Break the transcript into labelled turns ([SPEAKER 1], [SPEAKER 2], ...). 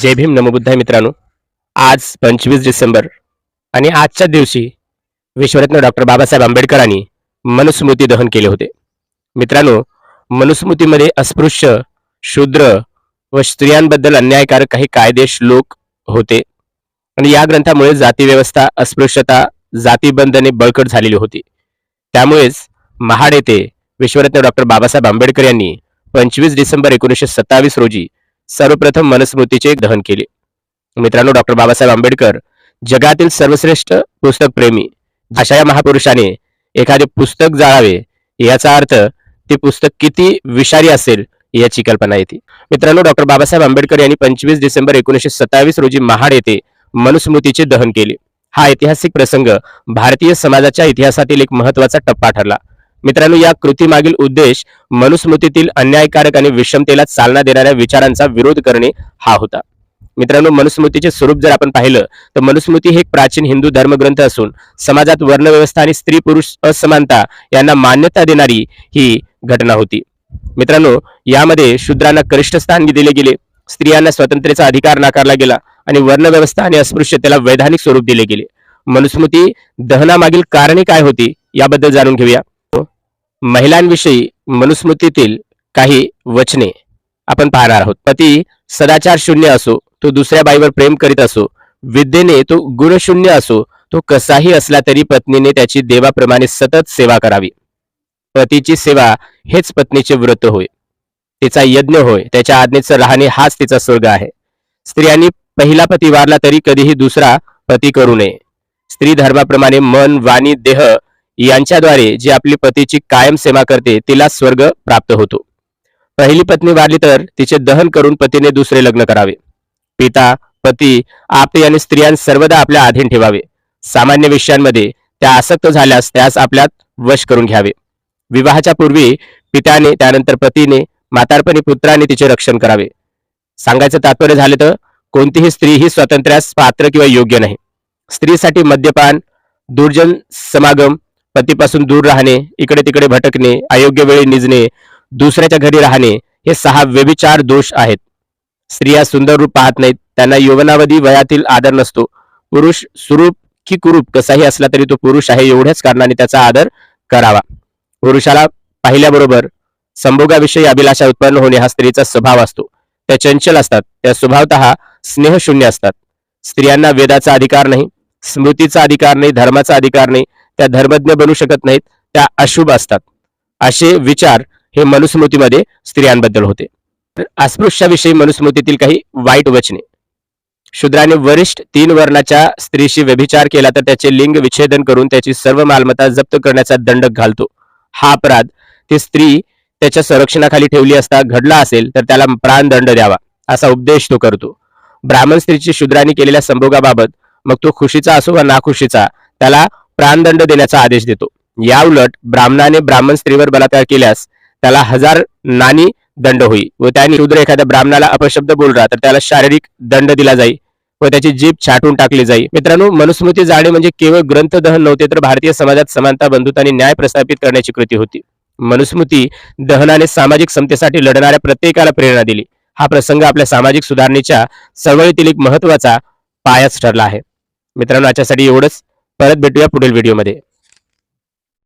[SPEAKER 1] जय भीम नमबुद्धाय मित्रांनो आज पंचवीस डिसेंबर आणि आजच्या दिवशी विश्वरत्न डॉक्टर बाबासाहेब आंबेडकरांनी मनुस्मृती दहन केले होते मित्रांनो मनुस्मृतीमध्ये अस्पृश्य शूद्र व स्त्रियांबद्दल अन्यायकारक काही कायदेश लोक होते आणि या ग्रंथामुळे जातीव्यवस्था अस्पृश्यता जातीबंधने बळकट झालेली होती त्यामुळेच महाड येथे विश्वरत्न डॉक्टर बाबासाहेब आंबेडकर यांनी पंचवीस डिसेंबर एकोणीसशे सत्तावीस रोजी सर्वप्रथम मनुस्मृतीचे दहन केले मित्रांनो डॉक्टर बाबासाहेब आंबेडकर जगातील सर्वश्रेष्ठ पुस्तक प्रेमी अशा या महापुरुषाने एखादे पुस्तक जाळावे याचा अर्थ ते पुस्तक किती विषारी असेल याची कल्पना येते मित्रांनो डॉक्टर बाबासाहेब आंबेडकर यांनी पंचवीस डिसेंबर एकोणीसशे सत्तावीस रोजी महाड येथे मनुस्मृतीचे दहन केले हा ऐतिहासिक प्रसंग भारतीय समाजाच्या इतिहासातील एक महत्वाचा टप्पा ठरला मित्रांनो या कृतीमागील उद्देश मनुस्मृतीतील अन्यायकारक आणि विषमतेला चालना देणाऱ्या विचारांचा विरोध करणे हा होता मित्रांनो मनुस्मृतीचे स्वरूप जर आपण पाहिलं तर मनुस्मृती हे एक प्राचीन हिंदू धर्मग्रंथ असून समाजात वर्णव्यवस्था आणि स्त्री पुरुष असमानता यांना मान्यता देणारी ही घटना होती मित्रांनो यामध्ये शूद्रांना कनिष्ठ स्थान दिले गेले स्त्रियांना स्वातंत्र्याचा अधिकार नाकारला गेला आणि वर्णव्यवस्था आणि अस्पृश्यतेला वैधानिक स्वरूप दिले गेले मनुस्मृती दहनामागील कारणे काय होती याबद्दल जाणून घेऊया महिलांविषयी मनुस्मृतीतील काही वचने आपण पाहणार आहोत पती सदाचार शून्य असो तो दुसऱ्या बाईवर प्रेम करीत असो विद्येने तो शून्य असो तो कसाही असला तरी पत्नीने त्याची देवाप्रमाणे सतत सेवा करावी पतीची सेवा हेच पत्नीचे व्रत होय तिचा यज्ञ होय त्याच्या आज्ञेचं राहणे हाच तिचा स्वर्ग आहे स्त्रियांनी पहिला पती वारला तरी कधीही दुसरा पती करू नये स्त्री धर्माप्रमाणे मन वाणी देह यांच्याद्वारे जी आपली पतीची कायम सेवा करते तिला स्वर्ग प्राप्त होतो पहिली पत्नी वारली तर तिचे दहन करून पतीने दुसरे लग्न करावे पिता पती आपे आणि स्त्रियां सर्वदा आपल्या अधीन ठेवावे सामान्य विषयांमध्ये त्या आसक्त झाल्यास त्यास आपल्यात वश करून घ्यावे विवाहाच्या पूर्वी पित्याने त्यानंतर पतीने मातारपणी पुत्राने तिचे रक्षण करावे सांगायचं तात्पर्य झालं तर कोणतीही स्त्री ही स्वातंत्र्यास पात्र किंवा योग्य नाही स्त्रीसाठी मद्यपान दुर्जन समागम पतीपासून दूर राहणे इकडे तिकडे भटकणे अयोग्य वेळी निजणे दुसऱ्याच्या घरी राहणे हे सहा व्यभिचार दोष आहेत स्त्रिया सुंदर रूप पाहत नाहीत त्यांना यवनावधी वयातील आदर नसतो पुरुष सुरूप की कुरूप कसाही असला तरी तो पुरुष आहे एवढ्याच कारणाने त्याचा आदर करावा पुरुषाला पाहिल्याबरोबर संभोगाविषयी अभिलाषा उत्पन्न होणे हा स्त्रीचा स्वभाव असतो त्या चंचल असतात त्या स्वभावत स्नेहशून्य असतात स्त्रियांना वेदाचा अधिकार नाही स्मृतीचा अधिकार नाही धर्माचा अधिकार नाही त्या धर्मज्ञ बनू शकत नाहीत त्या अशुभ असतात असे विचार हे मनुस्मृतीमध्ये स्त्रियांबद्दल होते तर अस्पृश्याविषयी मनुस्मृतीतील काही वाईट वचने शुद्राने वरिष्ठ तीन वर्णाच्या स्त्रीशी व्यभिचार केला तर त्याचे लिंग विच्छेदन करून त्याची सर्व मालमत्ता जप्त करण्याचा दंड घालतो हा अपराध ती स्त्री त्याच्या संरक्षणाखाली ठेवली असता घडला असेल तर त्याला प्राण दंड द्यावा असा उपदेश तो करतो ब्राह्मण स्त्रीची शूद्राने केलेल्या संभोगाबाबत मग तो खुशीचा असो वा नाखुशीचा त्याला प्राणदंड देण्याचा आदेश देतो या उलट ब्राह्मणाने ब्राह्मण स्त्रीवर बलात्कार केल्यास त्याला हजार नाणी दंड होईल व त्याने रुद्र एखाद्या ब्राह्मणाला अपशब्द बोलला तर त्याला शारीरिक दंड दिला जाईल व त्याची जीभ छाटून टाकली जाईल मित्रांनो मनुस्मृती जाणे म्हणजे केवळ ग्रंथ दहन नव्हते तर भारतीय समाजात समानता बंधुता आणि न्याय प्रस्थापित करण्याची कृती होती मनुस्मृती दहनाने सामाजिक समतेसाठी लढणाऱ्या प्रत्येकाला प्रेरणा दिली हा प्रसंग आपल्या सामाजिक सुधारणेच्या चळवळीतील एक महत्वाचा पायाच ठरला आहे मित्रांनो याच्यासाठी एवढंच परत भेटूया पुढील व्हिडिओमध्ये